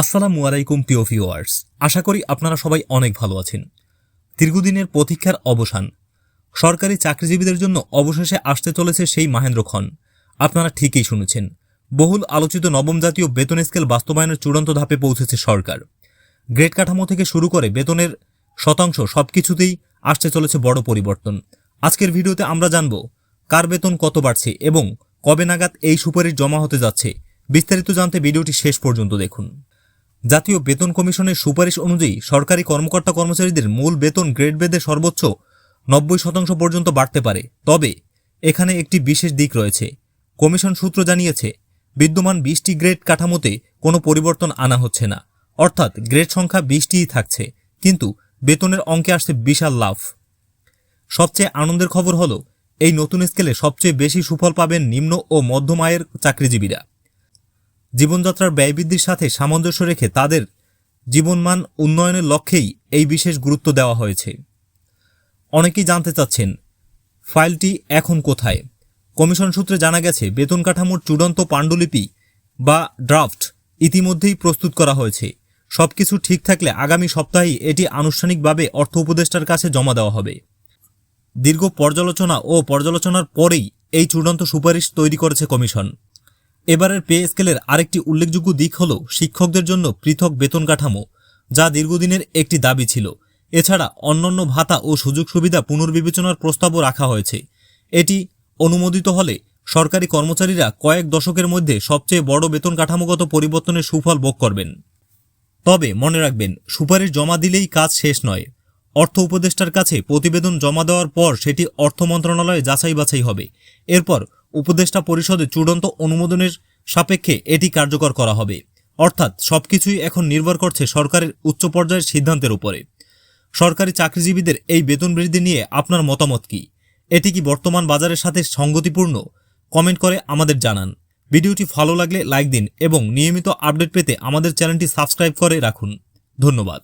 আসসালামু আলাইকুম, প্রিয় ভিউয়ার্স। আশা করি আপনারা সবাই অনেক ভালো আছেন। দীর্ঘদিনের প্রতীক্ষার অবসান। সরকারি চাকরিজীবীদের জন্য অবশেষে আসতে চলেছে সেই মাহেন্দ্রক্ষণ আপনারা ঠিকই শুনেছেন। বহুল আলোচিত নবম জাতীয় বেতন স্কেল বাস্তবায়নের চূড়ান্ত ধাপে পৌঁছেছে সরকার। গ্রেড কাঠামো থেকে শুরু করে বেতনের শতাংশ সবকিছুতেই আসতে চলেছে বড় পরিবর্তন। আজকের ভিডিওতে আমরা জানব, কার বেতন কত বাড়ছে এবং কবে নাগাদ এই সুপারিশ জমা হতে যাচ্ছে। বিস্তারিত জানতে ভিডিওটি শেষ পর্যন্ত দেখুন। জাতীয় বেতন কমিশনের সুপারিশ অনুযায়ী সরকারি কর্মকর্তা কর্মচারীদের মূল বেতন গ্রেড বেদে সর্বোচ্চ নব্বই শতাংশ পর্যন্ত বাড়তে পারে। তবে এখানে একটি বিশেষ দিক রয়েছে। কমিশন সূত্র জানিয়েছে, বিদ্যমান বিশটি গ্রেড কাঠামোতে কোনো পরিবর্তন আনা হচ্ছে না। অর্থাৎ গ্রেড সংখ্যা বিশটিই থাকছে, কিন্তু বেতনের অঙ্কে আসছে বিশাল লাভ সবচেয়ে আনন্দের খবর হলো, এই নতুন স্কেলে সবচেয়ে বেশি সুফল পাবেন নিম্ন ও মধ্যম আয়ের চাকরিজীবীরা। জীবনযাত্রার ব্যয় বৃদ্ধির সাথে সামঞ্জস্য রেখে তাদের জীবনমান উন্নয়নের লক্ষ্যেই এই বিশেষ গুরুত্ব দেওয়া হয়েছে। অনেকেই জানতে চাচ্ছেন, ফাইলটি এখন কোথায়? কমিশন সূত্রে জানা গেছে, বেতন কাঠামোর চূড়ান্ত পাণ্ডুলিপি বা ড্রাফট ইতিমধ্যেই প্রস্তুত করা হয়েছে। সব কিছু ঠিক থাকলে আগামী সপ্তাহেই এটি আনুষ্ঠানিকভাবে অর্থ উপদেষ্টার কাছে জমা দেওয়া হবে। দীর্ঘ পর্যালোচনা ও পর্যালোচনার পরেই এই চূড়ান্ত সুপারিশ তৈরি করেছে কমিশন। এবারের পে স্কেলের আরেকটি উল্লেখযোগ্য দিক হল শিক্ষকদের জন্য পৃথক বেতন কাঠামো, যা দীর্ঘদিনের একটি দাবি ছিল। এছাড়া অন্যান্য ভাতা ও সুযোগ সুবিধা পুনর্বিবেচনার প্রস্তাবও রাখা হয়েছে। এটি অনুমোদিত হলে সরকারি কর্মচারীরা কয়েক দশকের মধ্যে সবচেয়ে বড় বেতন কাঠামোগত পরিবর্তনের সুফল ভোগ করবেন। তবে মনে রাখবেন, সুপারিশ জমা দিলেই কাজ শেষ নয়। অর্থ উপদেষ্টার কাছে প্রতিবেদন জমা দেওয়ার পর সেটি অর্থ মন্ত্রণালয়ে যাচাই বাছাই হবে। এরপর উপদেষ্টা পরিষদে চূড়ান্ত অনুমোদনের সাপেক্ষে এটি কার্যকর করা হবে। অর্থাৎ সবকিছুই এখন নির্ভর করছে সরকারের উচ্চ পর্যায়ের সিদ্ধান্তের উপরে। সরকারি চাকরিজীবীদের এই বেতন বৃদ্ধি নিয়ে আপনার মতামত কি? এটি কি বর্তমান বাজারের সাথে সঙ্গতিপূর্ণ? কমেন্ট করে আমাদের জানান। ভিডিওটি ভালো লাগলে লাইক দিন এবং নিয়মিত আপডেট পেতে আমাদের চ্যানেলটি সাবস্ক্রাইব করে রাখুন। ধন্যবাদ।